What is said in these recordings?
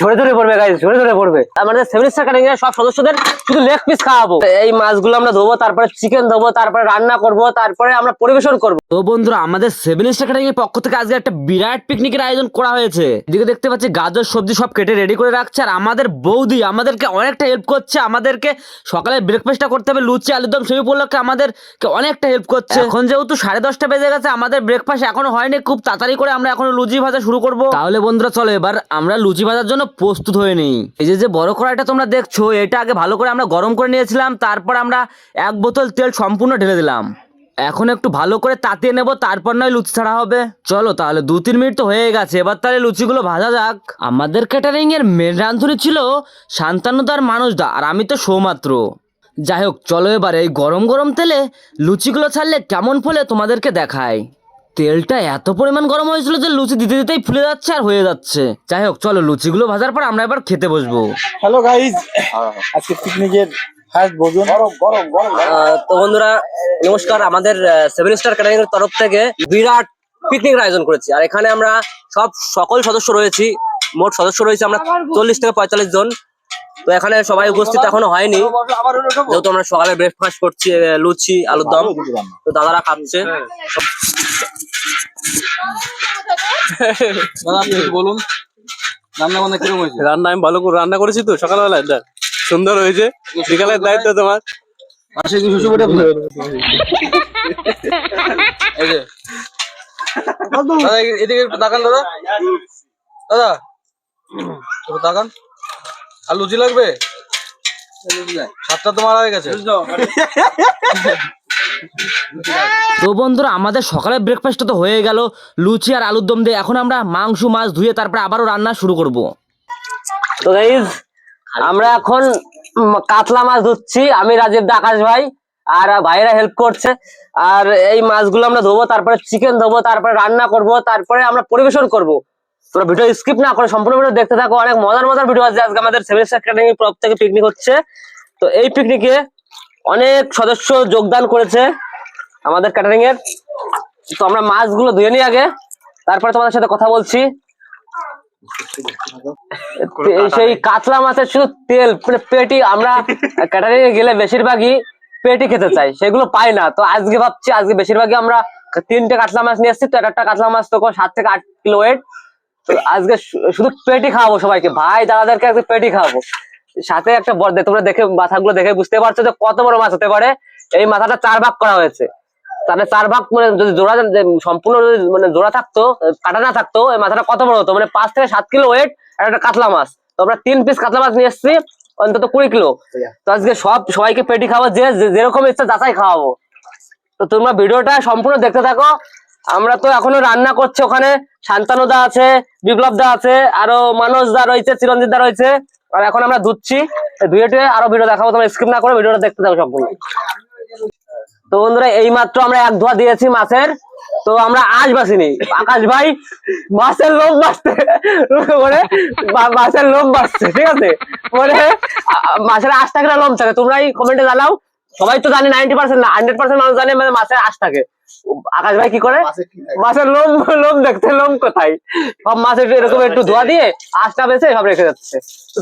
ঝরে ধরে পড়বে গাইজ ঝরে ধরে পড়বে। আমাদের সেভেন স্টার কাটিং সব সদস্যদের শুধু লেগ পিস খাওয়াবো। এই মাছগুলো আমরা ধোবো তারপরে চিকেন ধোবো তারপরে রান্না করব তারপরে আমরা পরিবেশন করব। তো বন্ধুরা আমাদের সেভেন স্টার পক্ষ থেকে আজকে একটা বিরাট পিকনিকের আয়োজন করা হয়েছে। এদিকে দেখতে পাচ্ছি গাজর সবজি সব কেটে রেডি করে রাখছে আর আমাদের বৌদি আমাদেরকে অনেকটা হেল্প করছে। আমাদেরকে সকালে ব্রেকফাস্টটা করতে হবে লুচি আলুদম সেই উপলক্ষে আমাদেরকে অনেকটা হেল্প করছে। এখন যেহেতু সাড়ে দশটা বেজে গেছে আমাদের ব্রেকফাস্ট এখনও হয়নি খুব তাড়াতাড়ি করে আমরা এখন লুচি ভাজা শুরু করব। তাহলে বন্ধুরা চলো এবার আমরা লুচি ভাজার জন্য প্রস্তুত হয়ে নিই। এই যে যে বড় কড়াইটা তোমরা দেখছ এটা আগে ভালো করে আমরা গরম করে নিয়েছিলাম, তারপর আমরা এক বোতল তেল সম্পূর্ণ ঢেলে দিলাম। এখন একটু ভালো করে তাতিয়ে নেব, তারপর নয় লুচি ছাড়া হবে। চলো তাহলে দু তিন মিনিট তো হয়ে গেছে, এবার তাহলে লুচিগুলো ভাজা যাক। আমাদের ক্যাটারিং এর মেন রাঁধুনি ছিল শান্তানুদার মানুষদা আর আমি তো সৌমাত্র। যাই হোক, চলো এবার এই গরম গরম তেলে লুচিগুলো ছাড়লে কেমন ফলে তোমাদেরকে দেখায় তেলটা এত পরিমাণ গরম হয়েছিল যে লুচি দিতে দিতেই ফুলে যাচ্ছে আর হয়ে যাচ্ছে। যাই হোক চলো লুচিগুলো ভাজার পর আমরা এবার খেতে বসবো। হ্যালো গাইজ আজকে পিকনিকের ফার্স্ট ভোজন। আহ, তো বন্ধুরা নমস্কার আমাদের সেভেন স্টার ক্যাটারিং এর তরফ থেকে বিরাট পিকনিকের আয়োজন করেছি। আর এখানে আমরা সব সকল সদস্য রয়েছি মোট সদস্য রয়েছে আমরা চল্লিশ থেকে পঁয়তাল্লিশ জন। তো এখানে সবাই উপস্থিত এখনও হয়নি। যেহেতু আমরা সকালে ব্রেকফাস্ট করছি লুচি আলুর দম তো দাদারা খাচ্ছে। দাদা আপনি বলুন রান্না বান্না কীরকম হয়েছে? রান্না আমি ভালো করে রান্না করেছি তো সকালবেলায় দেখ সুন্দর হয়েছে বিকালের দায়িত্ব তোমার। পাশে কি শ্বশুর বাড়ি আপনার এই যে। দাদা এদিকে একটু তাকান দাদা। দাদা তাকান। আর লুচি লাগবে? সাতটা তো মারা হয়ে গেছে। তো বন্ধুরা, আমাদের সকালে ব্রেকফাস্টটা তো হয়ে গেল। লুচি আর আলুর দম দিয়ে এখন আমরা মাংস, মাছ ধুয়ে তারপরে আবারও রান্না শুরু করব। তো গাইজ আমরা এখন কাতলা মাছ ধুচ্ছি আমি রাজীব দা আকাশ ভাই আর ভাইরা হেল্প করছে। আর এই মাছগুলো আমরা ধোবো, তারপরে চিকেন ধোবো, তারপরে রান্না করব, তারপরে আমরা পরিবেশন করব। তোমরা ভিডিও স্কিপ না করে সম্পূর্ণ ভিডিও দেখতে থাকো। অনেক মজার মজার ভিডিও আছে। আজকে আমাদের সেভেন একাডেমি তরফ থেকে পিকনিক হচ্ছে। তো এই পিকনিকে অনেক সদস্য যোগদান করেছে আমাদের ক্যাটারিং এর। তো আমরা মাছগুলো ধুয়ে নিই আগে, তারপরে তোমাদের সাথে কথা বলছি। সেই কাতলা মাছের শুধু তেল মানে পেটি, আমরা ক্যাটারিং এ গেলে বেশিরভাগই পেটি খেতে চাই, সেগুলো পাই না। তো আজকে ভাবছি, আজকে বেশিরভাগই আমরা তিনটে কাতলা মাছ নিয়ে এসেছি, তো এক একটা কাতলা মাছ তো সাত থেকে আট কিলো ওয়েট তো আজকে শুধু পেটি খাওয়াবো সবাইকে। ভাই, দাদাদেরকে আজকে পেটি খাওয়াবো। সাথে একটা বড় তোমরা দেখে মাথাগুলো দেখে বুঝতে পারছ যে কত বড় মাছ হতে পারে। এই মাথাটা চার ভাগ করা হয়েছে। তাহলে চার ভাগ মানে যদি জোড়া সম্পূর্ণ যদি মানে জোড়া থাকতো, কাটা না থাকতো, এই মাথাটা কত বড় হতো? মানে পাঁচ থেকে সাত কিলো ওয়েট একটা কাতলা মাছ। তো আমরা তিন পিস কাতলা মাছ নিয়ে এসেছি, অন্তত কুড়ি কিলো। তো আজকে সব সবাইকে পেটি খাওয়া, যে যেরকম ইচ্ছা যাচাই খাওয়াবো। তো তোমরা ভিডিওটা সম্পূর্ণ দেখতে থাকো। আমরা তো এখনও রান্না করছি ওখানে। শান্তানু দা আছে, বিপ্লব দা আছে, আরও মানস দা রয়েছে, চিরঞ্জিত দা রয়েছে। আর এখন আমরা ধুচ্ছি। ধুয়ে আরও ভিডিও দেখাবো, তোমরা স্কিপ না করে ভিডিওটা দেখতে থাকো সম্পূর্ণ। তো বন্ধুরা এই মাত্র আমরা এক ধোয়া দিয়েছি মাছের। তো আমরা আজ বাসিনি। আকাশ ভাই মাছের লোম বাঁচতে মানে মাছের লোম বাঁচছে, ঠিক আছে? মানে মাছের আশ টাকা লোভ থাকে, তোমরাই কমেন্টে জানাও সবাই তো জানে নাইনটি পার্সেন্ট না হান্ড্রেড পার্সেন্ট মানুষ জানে মানে মাছের আশ থাকে। আকাশ ভাই কি করে? মাছের লোম লোম দেখতে লোম কোথায়? সব মাছ একটু এরকম একটু ধোয়া দিয়ে আশটা বেছে সব রেখে যাচ্ছে।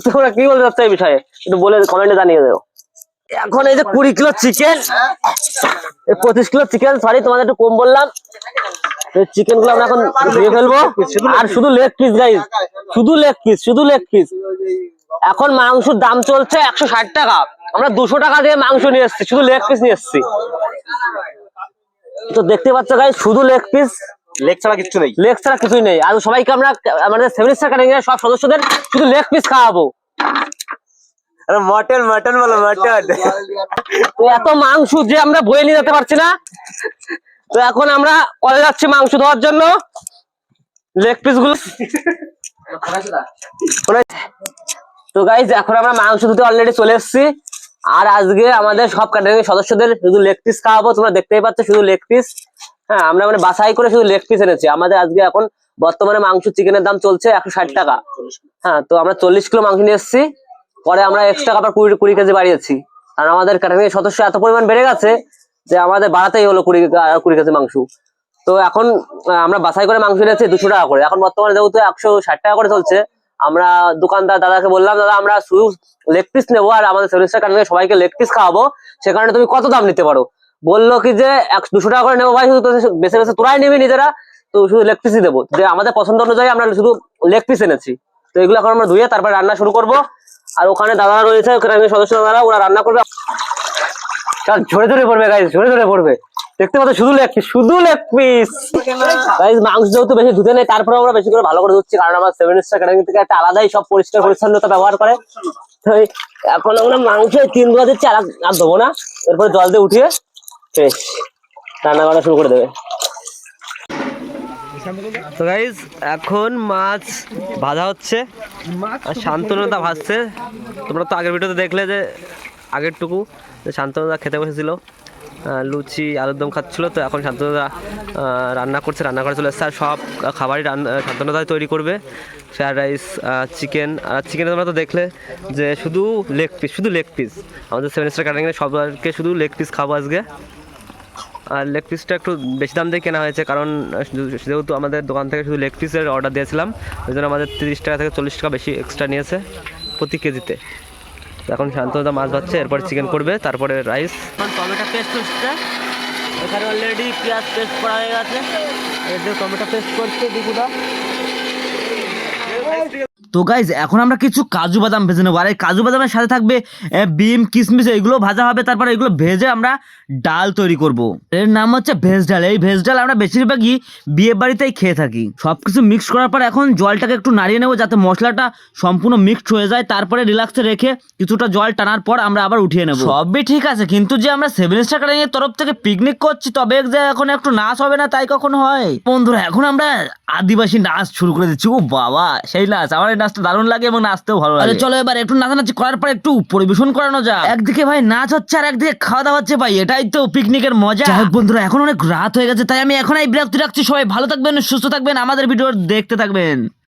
তোমরা কি বলতে চাচ্ছ এই বিষয়ে? একটু বলে কমেন্টে জানিয়ে দেবো এখন এই যে কুড়ি কিলো চিকেন পঁচিশ কিলো চিকেন সরি তোমাদের একটু কম বললাম। চিকেনগুলো আমরা এখন ধুয়ে ফেলব। আর শুধু লেগ পিস গাইজ শুধু লেগ পিস শুধু লেগ পিস এখন মাংসের দাম চলছে একশো ষাট টাকা। আমরা দুশো টাকা দিয়ে মাংস নিয়ে এসেছি শুধু লেগ পিস নিয়ে এসেছি। তো দেখতে পাচ্ছ গাইজ শুধু লেগ পিস লেগ ছাড়া কিচ্ছু নেই। লেগ ছাড়া কিছুই নেই। আর সবাইকে আমরা আমাদের সেভেন স্টার ক্যাটারিং এর সব সদস্যদের শুধু লেগ পিস খাওয়াবো। আরে মটন মটন বলো মটন তো এত মাংস যে আমরা বয়ে নিয়ে যেতে পারছি না। তো এখন আমরা কলে যাচ্ছি মাংস ধোয়ার জন্য। লেগ পিসগুলো। তো গাইজ এখন আমরা মাংস ধুতে অলরেডি চলে এসেছি। আর আজকে আমাদের সব ক্যাটাগরি সদস্যদের শুধু লেগ পিস খাওয়াবো, তোমরা দেখতেই পাচ্ছ শুধু লেগ পিস হ্যাঁ আমরা মানে বাছাই করে শুধু লেগ পিস এনেছি। আমাদের আজকে এখন বর্তমানে মাংস চিকেনের দাম চলছে একশো ষাট টাকা। হ্যাঁ তো আমরা চল্লিশ কিলো মাংস নিয়ে এসেছি। পরে আমরা এক্সট্রা আবার কুড়ি কুড়ি কেজি বাড়িয়েছি। কারণ আমাদের ক্যাটাগরি সদস্য এত পরিমাণ বেড়ে গেছে যে আমাদের বাড়াতেই হলো কুড়ি কুড়ি কেজি মাংস। তো এখন আমরা বাছাই করে মাংস নিয়েছি দুশো টাকা করে। এখন বর্তমানে যেহেতু একশো ষাট টাকা করে চলছে আমরা দোকানদার দাদাকে বললাম, দাদা, আমরা শুধু লেগ পিস নেব আর আমাদের সেভেন স্টার কাটারিং সবাইকে লেগ পিস খাওয়াবো। সে কারণে তুমি কত দাম নিতে পারো? বলল কি যে, এক, দুশো টাকা করে নেব ভাই, শুধু বেছে বেছে তোরাই নিবি নিজেরা। তো শুধু লেগ পিসই দেবো। যে আমাদের পছন্দ অনুযায়ী আমরা শুধু লেগ পিস এনেছি। তো এগুলো এখন আমরা ধুয়ে তারপরে রান্না শুরু করব। আর ওখানে দাদা রয়েছে সদস্য দাদারা, ওরা রান্না করবে। ঝরে ঝরে পড়বে গাইজ ঝরে ঝরে পড়বে। দেখতে পাচ্ছ, শুধু লেগ পিস শুধু লেগ পিস গাইজ মাংস যেহেতু বেশি ধুতে নেই তারপরে আমরা বেশি করে ভালো করে ধুচ্ছি, কারণ আমার সেভেন স্টার ক্যাটারিং থেকে একটা আলাদাই সব পরিষ্কার পরিচ্ছন্নতা ব্যবহার করে। তো এখন আমরা মাংস তিন দোয়া দিচ্ছি, আর দেবো না। এরপরে জল দিয়ে উঠিয়ে ফ্রেশ রান্না করা শুরু করে দেবে। তো গাইজ এখন মাছ ভাজা হচ্ছে, আর শান্তনুদা ভাজছে। তোমরা তো আগের ভিডিওতে দেখলে যে আগেরটুকু, যে শান্তনুদা খেতে বসেছিল। লুচি, আলুর দম খাচ্ছিল তো এখন শান্তনুদা রান্না করছে, রান্না করে চলে এসছে। আর সব খাবারই রান্না শান্তনুদাই তৈরি করবে। ফ্রায়েড রাইস চিকেন, আর চিকেনে তোমরা তো দেখলে যে শুধু লেগ পিস শুধু লেগ পিস আমাদের সেভেন স্টার ক্যাটারিংয়ে সবাইকে শুধু লেগ পিস খাব আজকে। আর লেগ পিসটা একটু বেশি দাম দিয়ে কেনা হয়েছে, কারণ যেহেতু আমাদের দোকান থেকে শুধু লেগ পিসের অর্ডার দিয়েছিলাম, ওই জন্য আমাদের তিরিশ টাকা থেকে চল্লিশ টাকা বেশি এক্সট্রা নিয়েছে প্রতি কেজিতে। এখন শান্তদা মাছ ভাজছে এরপর চিকেন করবে তারপরে রাইস টমেটো পেস্ট হচ্ছে। এখানে অলরেডি পেঁয়াজ পেস্ট করা হয়ে গেছে। এর যে টমেটো পেস্ট করছে দীপুদা তো গাইজ এখন আমরা কিছু কাজু বাদাম ভেজে নেব। আর এই কাজু বাদামের সাথে থাকবে বিম কিশমিশ এগুলো ভাজা হবে। তারপরে এগুলো ভেজে আমরা ডাল তৈরি করব। এর নাম হচ্ছে ভেজ ডাল। এই ভেজ ডাল আমরা বেশিরভাগই বিয়ে বাড়িতেই খেয়ে থাকি। সব কিছু মিক্স করার পর এখন জলটাকে একটু নাড়িয়ে নেব যাতে মশলাটা সম্পূর্ণ মিক্সড হয়ে যায়। তারপরে রিল্যাক্সে রেখে কিছুটা জল টানার পর আমরা আবার উঠিয়ে নেব। সবই ঠিক আছে কিন্তু যে আমরা সেভেন স্টার কাটারিং তরফ থেকে পিকনিক করছি তবে যে এখন একটু নাচ হবে না তাই কখন হয়? বন্ধুরা এখন আমরা আদিবাসী নাচ শুরু করে দিচ্ছি। ও বাবা সেই নাচ আমার এই নাচটা দারুণ লাগে এবং নাচতেও ভালো লাগে। চলো এবার একটু নাচানাচি করার পর একটু পরিবেশন করানো যায় একদিকে ভাই নাচ হচ্ছে আর একদিকে খাওয়া দাওয়া হচ্ছে ভাই এটাই তো পিকনিকের মজা। বন্ধুরা এখন অনেক রাত হয়ে গেছে তাই আমি এখন এই বিরক্তি রাখছি। সবাই ভালো থাকবেন সুস্থ থাকবেন আমাদের ভিডিও দেখতে থাকবেন।